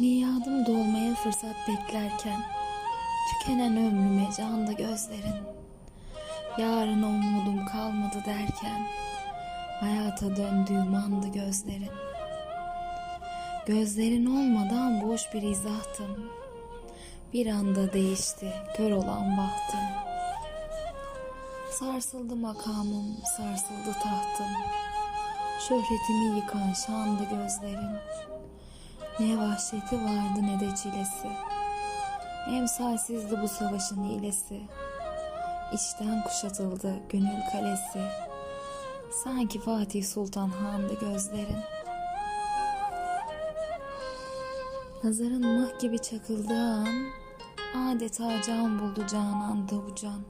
Niyadım dolmaya fırsat beklerken Tükenen ömrüme candı gözlerin. Yarın umudum kalmadı derken Hayata döndüğüm andı gözlerin. Gözlerin olmadan boş bir izahtım. Bir anda değişti kör olan bahtım. Sarsıldı makamım, sarsıldı tahtım. Şöhretimi yıkan şandı gözlerin Ne vahşeti vardı ne de çilesi. Emsalsizdi bu savaşın hilesi. İçten kuşatıldı gönül kalesi. Sanki Fatih Sultan Han'dı gözlerin. Nazarın mıh gibi çakıldığı an Adeta can buldu cananda bu can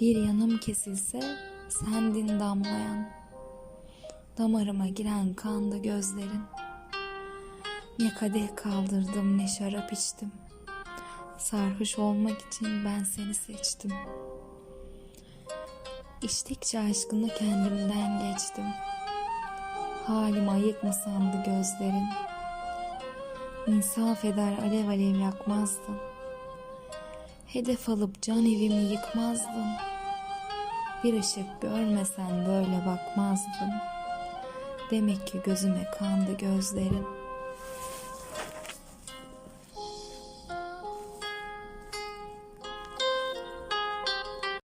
Bir yanım kesilse sendin damlayan. Damarıma giren kandı gözlerin Ne kadeh kaldırdım ne şarap içtim? Sarhoş olmak için ben seni seçtim. İçtikçe aşkını kendimden geçtim. Halim ayık mı sandı gözlerin? İnsaf eder alev alev yakmazdın. Hedef alıp can evimi yıkmazdın. Bir ışık görmesen böyle bakmazdın. Demek ki gözüme kandı gözlerin